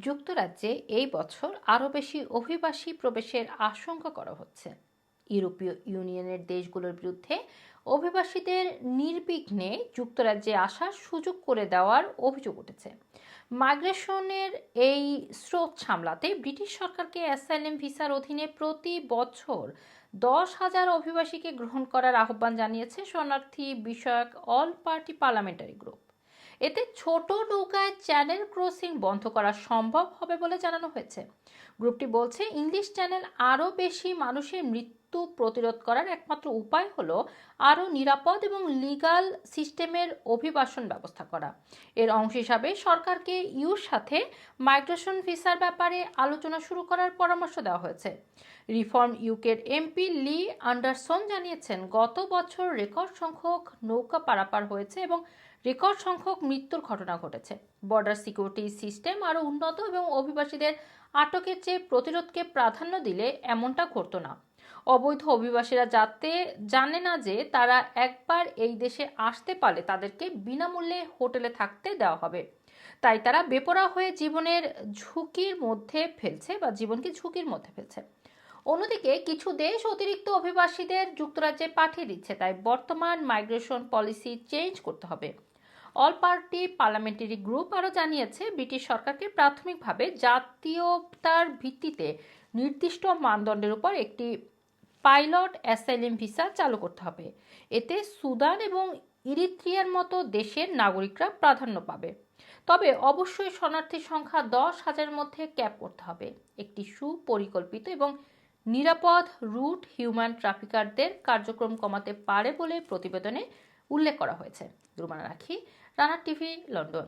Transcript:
যুক্তরাজ্যে এই বছর আরও বেশি অভিবাসী প্রবেশের আশঙ্কা করা হচ্ছে। ইউরোপীয় ইউনিয়নের দেশগুলোর বিরুদ্ধে অভিবাসীদের নির্বিঘ্নে যুক্তরাজ্যে আসার সুযোগ করে দেওয়ার অভিযোগ উঠেছে। মাইগ্রেশনের এই স্রোত সামলাতে ব্রিটিশ সরকারকে অ্যাসাইলেম ভিসার অধীনে প্রতি বছর দশ হাজার অভিবাসীকে গ্রহণ করার আহ্বান জানিয়েছে শরণার্থী বিষয়ক অল পার্টি পার্লামেন্টারি গ্রুপ। এতে ছোট নৌকায় চ্যানেল ক্রসিং বন্ধ করা সম্ভব হবে বলে জানানো হয়েছে। গ্রুপটি বলছে, ইংলিশ চ্যানেল আরও বেশি মানুষের মৃত্যু প্রতিরোধ করার একমাত্র উপায় হলো আরও নিরাপদ এবং লিগাল সিস্টেমের অভিবাসন ব্যবস্থা করা। এর অংশ হিসাবে সরকারকে ইউর সাথে মাইগ্রেশন ভিসার ব্যাপারে আলোচনা শুরু করার পরামর্শ দেওয়া হয়েছে। রিফর্ম ইউকের এমপি লি আন্ডারসন জানিয়েছেন, গত বছর রেকর্ড সংখ্যক নৌকা পারাপার হয়েছে এবং রেকর্ড সংখ্যক মৃত্যুর ঘটনা ঘটেছে। বর্ডার সিকিউরিটি সিস্টেম আরও উন্নত এবং অভিবাসীদের আটকের চেয়ে প্রতিরোধকে প্রাধান্য দিলে এমনটা ঘটতো না। অবৈধ অভিবাসীরা যাতে জানে না যে তারা একবার এই দেশে আসতে পারলে তাদেরকে বিনামূল্যে হোটেলে থাকতে দেওয়া হবে। তাই তারা বেপরা হয়ে জীবনের ঝুঁকির মধ্যে ফেলছে বা জীবনকে ঝুঁকির মধ্যে ফেলছে। অন্যদিকে কিছু দেশ অতিরিক্ত অভিবাসীদের যুক্তরাজ্যে পাঠিয়ে দিচ্ছে, তাই বর্তমান মাইগ্রেশন পলিসি চেঞ্জ করতে হবে। অল পার্টি পার্লামেন্টারি গ্রুপ আরও জানিয়েছে, ব্রিটিশ সরকারকে প্রাথমিকভাবে জাতীয়তার ভিত্তিতে নির্দিষ্ট মানদণ্ডের উপর একটি পাইলট অ্যাসাইলিম ভিসা চালু করতে হবে। এতে সুদান এবং ইরিত্রিয়ার মতো দেশের নাগরিকরা প্রাধান্য পাবে। তবে অবশ্যই শরণার্থীর সংখ্যা দশ হাজারের মধ্যে ক্যাপ করতে হবে। একটি সুপরিকল্পিত এবং নিরাপদ রুট হিউম্যান ট্রাফিকারদের কার্যক্রম কমাতে পারে বলে প্রতিবেদনে উল্লেখ করা হয়েছে। রুমানা রাখি রানা টিভি, লন্ডন।